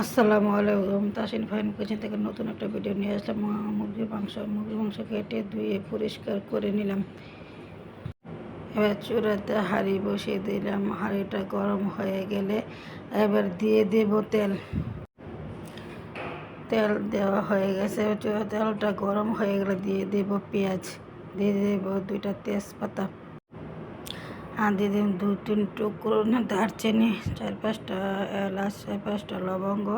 আসসালামু আলাইকুম Tasin fine kitchen থেকে নতুন একটা ভিডিও নিয়ে আসলাম। মুরগির মাংস মুরগির মাংস কেটে ধুয়ে পরিষ্কার করে নিলাম। এবার চূড়াতে হাঁড়ি বসিয়ে দিলাম। হাঁড়িটা গরম হয়ে গেলে এবার দিয়ে দেব তেল। তেল দেওয়া হয়ে গেছে। তেলটা গরম হয়ে গেলে দিয়ে দেব পেঁয়াজ। দিয়ে দেব দুইটা তেজপাতা। আর দিন দু তিন টুকরো না দারচিনি, চার পাঁচটা এলাচ চার পাঁচটা লবঙ্গ,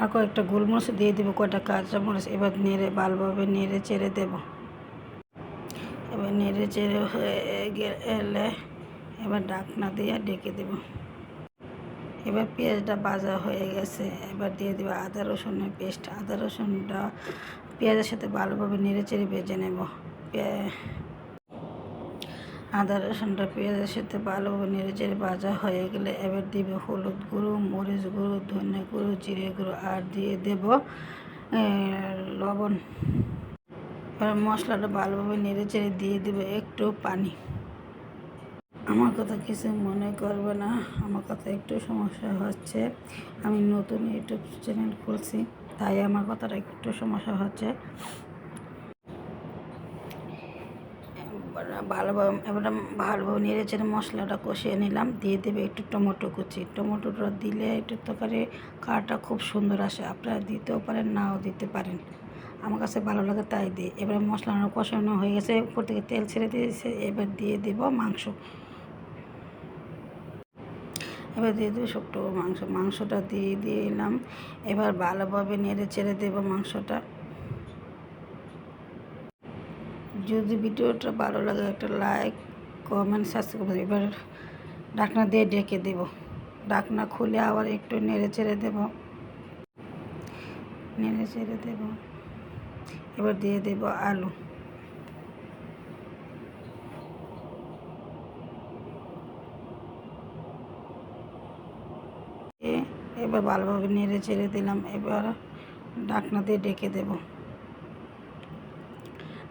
আর কয়েকটা গোলমরিচ দিয়ে দেবো কয়েকটা কাঁচামরিচ, এবার নেড়ে ভালোভাবে নেড়ে চেড়ে দেবো। এবার নেড়ে চেড়ে হয়ে এলে এবার ডাকনা দিয়ে ডেকে দেব। এবার পেঁয়াজটা ভাজা হয়ে গেছে, এবার দিয়ে দেবো আদা রসুনের পেস্ট। আদা রসুনটা পেঁয়াজের সাথে ভালোভাবে নেড়ে চেড়ে ভেজে নেব। আদা, রসুনটা, পেঁয়াজের সাথে ভালোভাবে নেড়ে চেড়ে ভাজা হয়ে গেলে এবার দিব হলুদ গুঁড়ো, মরিচ গুঁড়ো, ধনে গুঁড়ো, জিরে গুঁড়ো আর দিয়ে দেব লবণ। এবার মশলাটা ভালোভাবে নেড়ে চেড়ে দিয়ে দেবো একটু পানি। আমার কথা কিছু মনে করবে না, আমার কথা একটু সমস্যা হচ্ছে। আমি নতুন ইউটিউব চ্যানেল খুলছি, তাই আমার কথাটা একটু সমস্যা হচ্ছে এবার ভালোভাবে এবার ভালোভাবে নেড়ে চেড়ে মশলাটা কষিয়ে নিলাম। দিয়ে দেবে একটু টমেটো কুচি। টমেটোটা দিলে একটু তরকারি কালারটা খুব সুন্দর আসে। আপনারা দিতেও পারেন, নাও দিতে পারেন। আমার কাছে ভালো লাগে তাই দিই। এবার মশলাটা কষানো হয়ে গেছে। উপর থেকে তেল ছেড়ে দিয়েছে। এবার দিয়ে দেব মাংস। এবার দিয়ে দেবো শুক্তো মাংস। মাংসটা দিয়ে দিলাম। এবার ভালোভাবে নেড়ে চেড়ে দেবো মাংসটা। যদি ভিডিওটা ভালো লাগে, একটা লাইক কমেন্ট সাবস্ক্রাইব এবার ডাকনা দিয়ে ডেকে দেব। ডাকনা খুলে আবার একটু নেড়ে চেড়ে দেব। নেড়ে চেড়ে দেব। এবার দিয়ে দেব আলু। এবার ভালোভাবে নেড়ে চেড়ে দিলাম। এবার ডাকনা দিয়ে ডেকে দেব।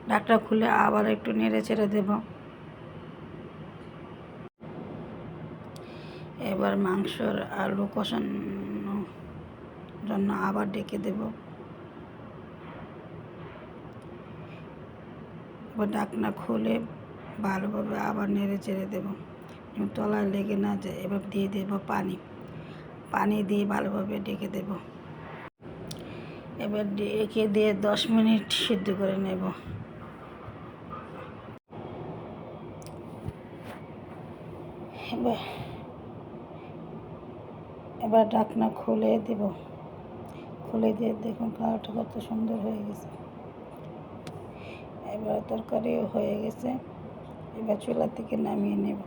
ডাকটা খুলে আবার একটু নেড়ে চেড়ে দেব। এবার মাংসর আলু কষানোর জন্য আবার ডেকে দেব। এবার ডাকনা খুলে ভালোভাবে আবার নেড়ে চেড়ে দেবো। তলায় লেগে না যায়, এবার দিয়ে দেব পানি। পানি দিয়ে ভালোভাবে ডেকে দেব। এবার ডেকে দিয়ে দশ মিনিট সিদ্ধ করে নেব। এবার এবার ঢাকনা খুলে দেব। খুলে দিয়ে দেখুন কালারটা কত সুন্দর হয়ে গেছে। এবার তরকারিও হয়ে গেছে। এবার চুলা থেকে নামিয়ে নেব।